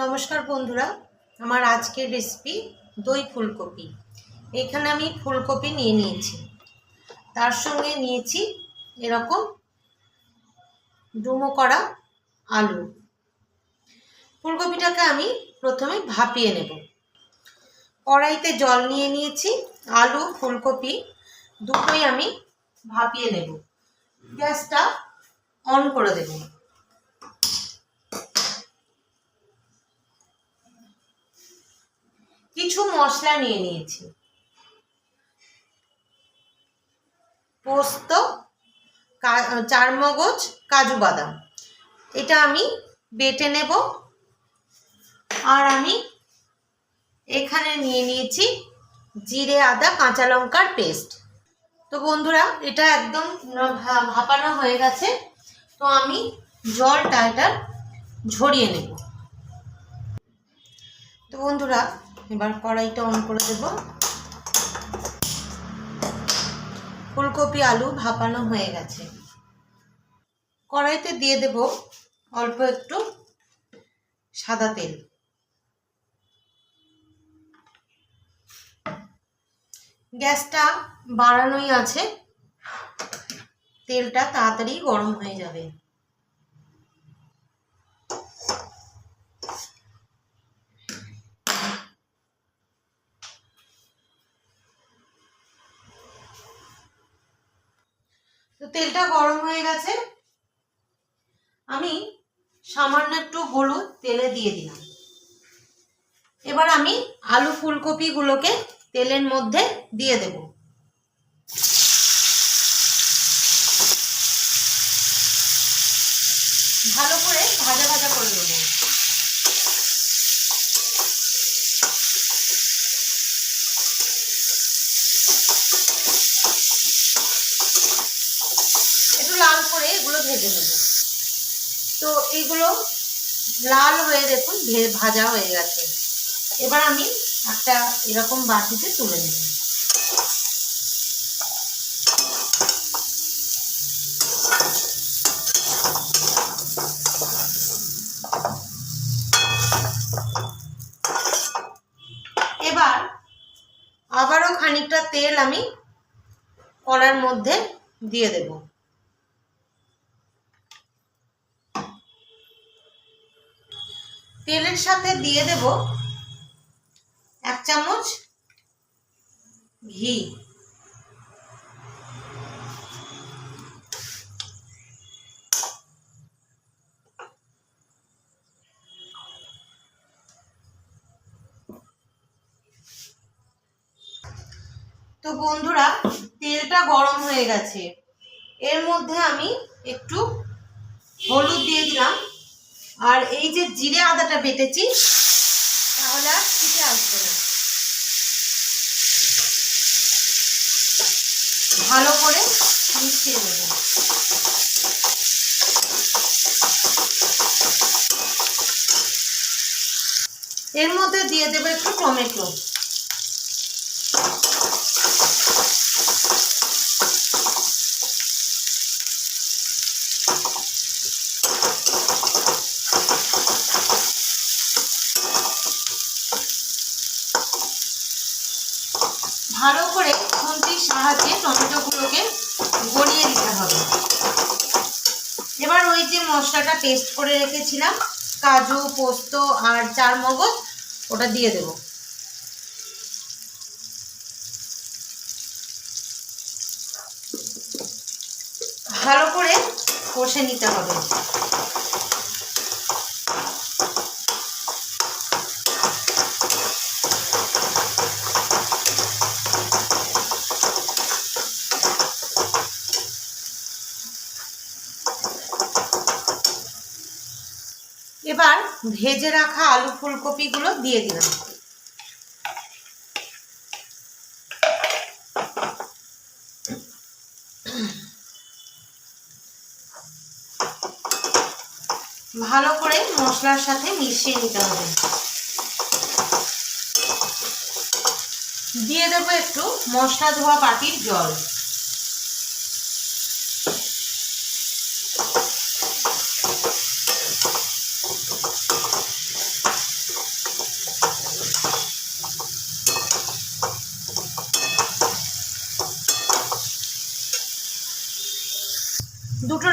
নমস্কার বন্ধুরা, আমার আজকের রেসিপি দই ফুলকপি। এখানে আমি ফুলকপি নিয়ে নিয়েছি। তার সঙ্গে নিয়েছি এরকম ডুমো করা আলু। ফুলকপিটাকে আমি প্রথমে ভাপিয়ে নেব। কড়াইতে জল নিয়ে নিয়েছি, আলু, ফুলকপি দুটোই আমি ভাপিয়ে নেব। গ্যাসটা অন করে দেবো। কিছু মশলা নিয়ে নিয়েছি। পোস্ত, কা- চারমগজ, কাজু বাদাম। এটা আমি বেটে নেব। আর আমি এখানে নিয়ে নিয়েছি জিরে, আদা, কাঁচা লঙ্কার পেস্ট। তো বন্ধুরা, এটা একদম ভাপানো হয়ে গেছে। তো আমি জলটা এটা ঝরিয়ে নেব। তো বন্ধুরা এবার কড়াইটা অন করে দেব। ফুলকপি, আলু ভাপানো হয়ে গেছে। কড়াইতে দিয়ে দেব অল্প একটু সাদা তেল। গ্যাসটা বাড়ানোই আছে। তেলটা তাড়াতাড়ি গরম হয়ে যাবে। তেলটা গরম হয়ে গেছে। আমি সামান্য একটু হলুদ তেলে দিয়ে দিলাম। এবার আমি আলু ফুলকপিগুলোকে তেলের মধ্যে দিয়ে দেব। ভালো করে ভাজা ভাজা করে নেব একটু লাল করে এগুলো ভেজে নেব। তো এইগুলো লাল হয়ে দেখুন ভাজা হয়ে গেছে। এবার আমি একটা এরকম বাটিতে তুলে নেব। এবার আবারও খানিকটা তেল আমি কড়ার মধ্যে দিয়ে দেব। তেলের সাথে দিয়ে দেব এক চামচ ঘি। তো বন্ধুরা, তেলটা গরম হয়ে গেছে। এর মধ্যে আমি একটু হলুদ দিয়ে দিলাম। আর এই যে জিরে আদাটা বেটেছি, তাহলে আর ছিটে আসবে না। ভালো করে মিশিয়ে নেব। এর মধ্যে দিয়ে দেবো একটু টমেটো ভালো করে খুন্তির সাহায্যে টমেটোগুলোকে গড়িয়ে দিতে হবে এবার ওই যে মশলাটা পেস্ট করে রেখেছিলাম, কাজু, পোস্ত আর চার মগজ, ওটা দিয়ে দেব। ভালো করে কষে নিতে হবে। এবার ভেজে রাখা আলু ফুলকপিগুলো দিয়ে দিলাম। ভালো করে মশলার সাথে মিশিয়ে নিতে হবে। দিয়ে দেবো একটু মশলা ধোয়া বাটির জল।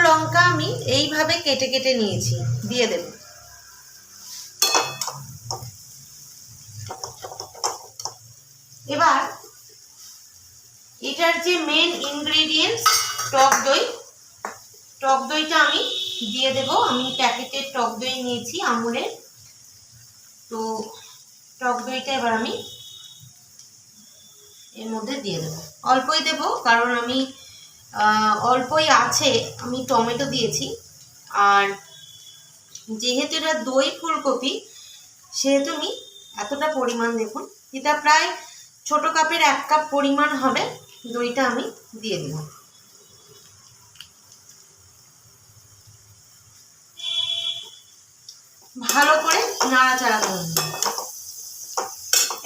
লঙ্কা আমি এইভাবে কেটে কেটে নিয়েছি, দিয়ে দেব। এবার এটার যে মেন ইনগ্রেডিয়েন্টস টক দই, টক দইটা আমি দিয়ে দেব। আমি প্যাকেটের টক দই নিয়েছি আমুলের। তো টক দইটা এবার আমি এর মধ্যে দিয়ে দেবো। অল্পই দেব, কারণ আমি অল্পই আছে, আমি টমেটো দিয়েছি। আর যেহেতু এটা দই ফুলকপি, সেহেতু আমি এতটা পরিমাণ দেখুন এটা প্রায় ছোট কাপের এক কাপ পরিমাণ হবে, দইটা আমি দিয়ে দিলাম ভালো করে নাড়াচাড়া করে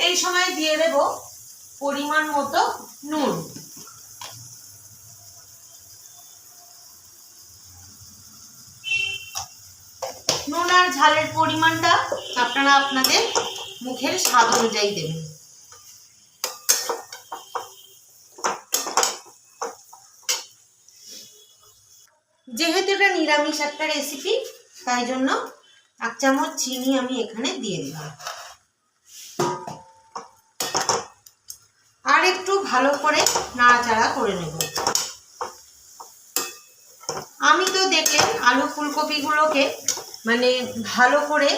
এই সময় দিয়ে দেব পরিমাণ মতো নুন। নুন আর ঝালের পরিমাণটা আপনারা আপনাদের মুখের স্বাদ অনুযায়ী দেবেন। যেহেতু এটা নিরামিষ একটা রেসিপি তাই জন্য এক চামচ চিনি আমি এখানে দিয়ে দিলাম। আর একটু ভালো করে নাড়াচাড়া করে নেব। আমি তো দেখলেন আলু ফুলকপিগুলোকে মানে ভালো করে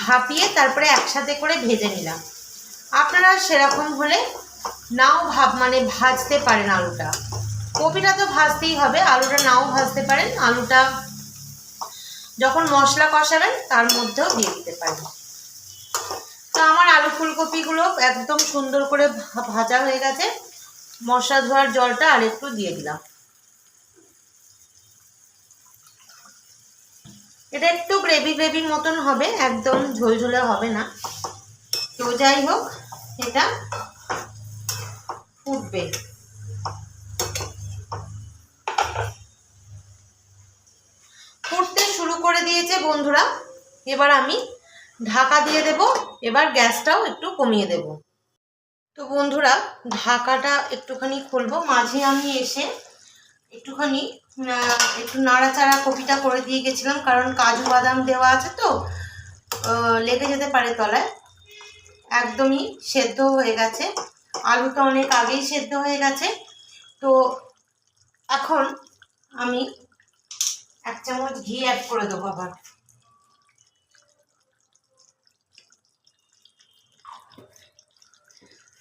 ভাপিয়ে তারপরে একসাথে করে ভেজে নিলাম। আপনারা সেরকম হলে নাও ভাব মানে ভাজতে পারেন আলুটা। কপিটা তো ভাজতেই হবে, আলুটা নাও ভাজতে পারেন। আলুটা যখন মশলা কষাবেন, তার মধ্যেও দিয়ে দিতে পারেন। তো আমার আলু ফুলকপিগুলো একদম সুন্দর করে ভাজা হয়ে গেছে। মশলা ধোয়ার জলটা আর একটু দিয়ে দিলাম। এটা একটু গ্রেভি গ্রেভি মতন হবে, একদম ঝোলঝোলে হবে না। তো যাই হোক, এটা ফুটবে। ফুটতে শুরু করে দিয়েছে বন্ধুরা, এবার আমি ঢাকা দিয়ে দেব, এবার গ্যাসটাও একটু কমিয়ে দেব। তো বন্ধুরা, ঢাকাটা একটুখানি খুলবো, মাঝে আমি এসে একটুখানি একটু নাড়াচাড়া কপিটা করে দিয়ে গেছিলাম, কারণ কাজু বাদাম দেওয়া আছে তো লেগে যেতে পারে তলায়। একদমই সেদ্ধ হয়ে গেছে। আলুটা অনেক আগেই সেদ্ধ হয়ে গেছে। তো এখন আমি এক চামচ ঘি অ্যাড করে দেবো আবার।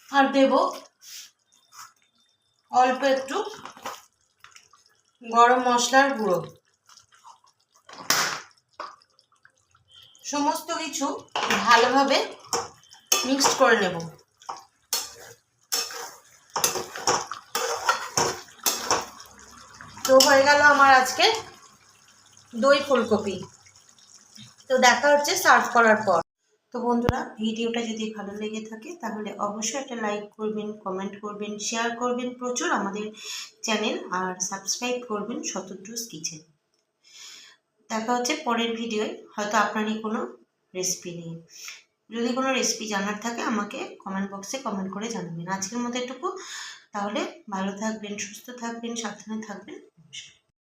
আর দেব অল্প একটু গরম মশলার গুঁড়ো। সমস্ত কিছু ভালোভাবে মিক্সড করে নেব। তো হয়ে গেল আমার আজকে দই ফুলকপি। তো দেখা হচ্ছে সার্ভ করার পর। তো বন্ধুরা, ভিডিওটা যদি ভালো লেগে থাকে, তাহলে অবশ্যই একটা লাইক করবেন কমেন্ট করবেন শেয়ার করবেন, প্রচুর আমাদের চ্যানেল আর সাবস্ক্রাইব করবেন শতদ্রুস কিচেন দেখা হচ্ছে পরের ভিডিওয় হয়তো আপনারই কোনো রেসিপি নেই। যদি কোনো রেসিপি জানার থাকে, আমাকে কমেন্ট বক্সে কমেন্ট করে জানাবেন। আজকের মতো এটুকু। তাহলে ভালো থাকবেন, সুস্থ থাকবেন, সাবধানে থাকবেন। নমস্কার।